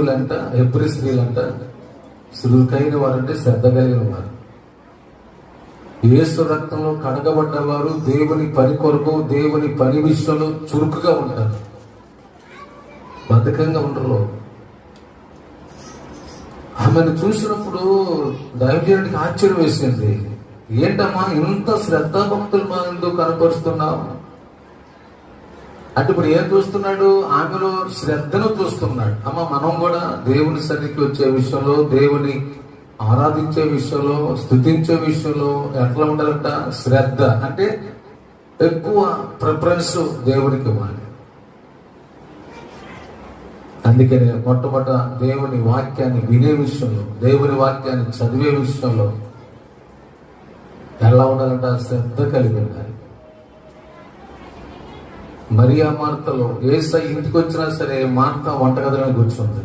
స్త్రీలంట ఎప్పుడు స్త్రీలంట సులుకైన వారంటే శ్రద్ధ కలిగిన వారు. ఏసు రక్తంలో కడగబడ్డవారు దేవుని పని కొరకు దేవుని పని విషయంలో చురుకుగా ఉంటారు. బద్ధకంగా ఉండరు. ఆమెను చూసినప్పుడు దైవజనుడికి ఆశ్చర్యం వేసింది. ఏంటమ్మా ఇంత శ్రద్ధాభక్తులు మా ఎందుకు కనపరుస్తున్నావు? అంటే ఇప్పుడు ఏం చూస్తున్నాడు? ఆమెలో శ్రద్ధను చూస్తున్నాడు. అమ్మ మనం కూడా దేవుని సన్నిధికి వచ్చే విషయంలో దేవుని ఆరాధించే విషయంలో స్థుతించే విషయంలో ఎట్లా ఉండాలంట? శ్రద్ధ. అంటే ఎక్కువ ప్రిఫరెన్స్ దేవునికి ఇవ్వాలి. అందుకని మొట్టమొదట దేవుని వాక్యాన్ని వినే విషయంలో దేవుని వాక్యాన్ని చదివే విషయంలో ఎలా ఉండాలంటే? శ్రద్ధ కలిగి ఉండాలి. మరియా మార్తలో ఏసై ఇంటికి వచ్చినా సరే మార్త వంటగదిలో కూర్చుంది.